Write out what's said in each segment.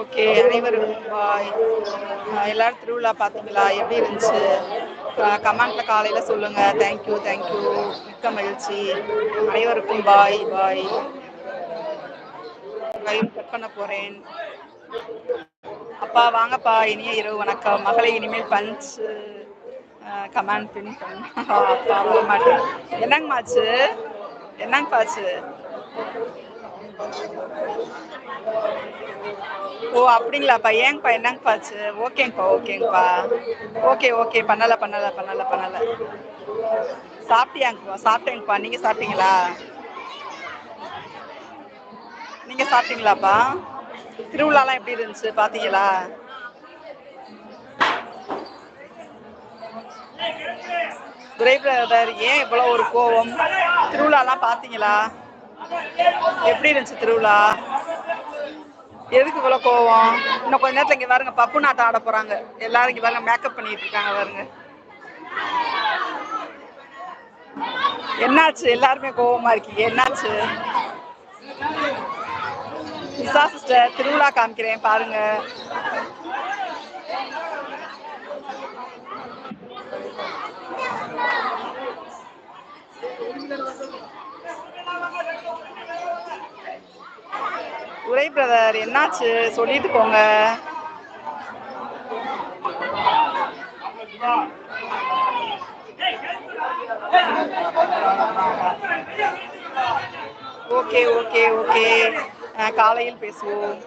Okay அனைவருக்கும் பாய். எல்லாரும் திருவிழா பார்த்தீங்களா? எப்படி இருந்துச்சு? கமெண்ட்ல காலையில் சொல்லுங்க. தேங்க்யூ தேங்க்யூ மிக்க மகிழ்ச்சி. அனைவருக்கும் பாய் பாய். லைவ் கட் பண்ண போறேன். அப்பா வாங்கப்பா. இனிய இரவு வணக்கம். மகளை இனிமேல் பஞ்ச் கமாண்ட் பின் பண்ண. அப்பா வர மாட்டேன். என்னங்கம்மாச்சு ஓ அப்படிங்களாப்பா. ஏங்கப்பா என்னங்கப்பா ஆச்சு? ஓகேங்கப்பா ஓகேங்கப்பா. Okay okay. பண்ணல பண்ணல பண்ணல பண்ணல. சாப்பிட்டியாங்கப்பா சாப்பிட்டேங்கப்பா. நீங்க சாப்பிட்டீங்களா? நீங்க சாப்பிட்டீங்களாப்பா? திருவிழாலாம் எப்படி இருந்துச்சு? பாத்தீங்களா? துரை பிரதர் ஏன் இவ்வளவு ஒரு கோவம்? திருவிழாலாம் பாத்தீங்களா? எப்படி இருந்துச்சு திருவிழா? எதுக்கு இவ்வளோ கோவம்? இன்னும் கொஞ்ச நேரத்தில் இங்கே பாருங்க பப்பு நாட்டம் ஆட போகிறாங்க எல்லாரும் இங்கே பாருங்க மேக்கப் பண்ணிட்டு இருக்காங்க பாருங்க. என்னாச்சு? எல்லாருமே கோவமா இருக்கீங்க. என்னாச்சு? நிசா சிஸ்டர் திருவிழா காமிக்கிறேன் பாருங்க. உரை பிரதர் என்னாச்சு? சொல்லிட்டு போங்க. Okay okay okay. காலையில் பேசுவோம்.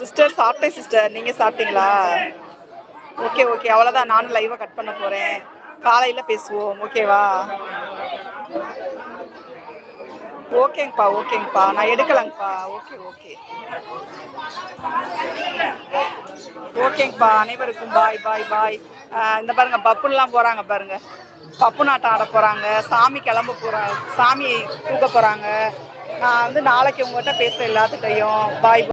சிஸ்டர் சாப்பிட்டேன் சிஸ்டர் நீங்க சாப்பிட்டீங்களா? Okay okay. அவ்வளோதான் நானும் லைவாக கட் பண்ண போகிறேன் காலையில் பேசுவோம். ஓகேவா ஓகேங்கப்பா ஓகேங்கப்பா. நான் எடுக்கலங்கப்பா. Okay okay ஓகேங்கப்பா. அனைவருக்கும் பாய் பாய் பாய் இந்த பாருங்க பப்புலாம் போகிறாங்க பாருங்க. பப்பு நாட்டம் ஆட போகிறாங்க சாமி கிளம்ப போகிறாங்க சாமி தூக்க போகிறாங்க நான் வந்து நாளைக்கு உங்கள்கிட்ட பேச எல்லாத்துக்கிட்டையும் பாய்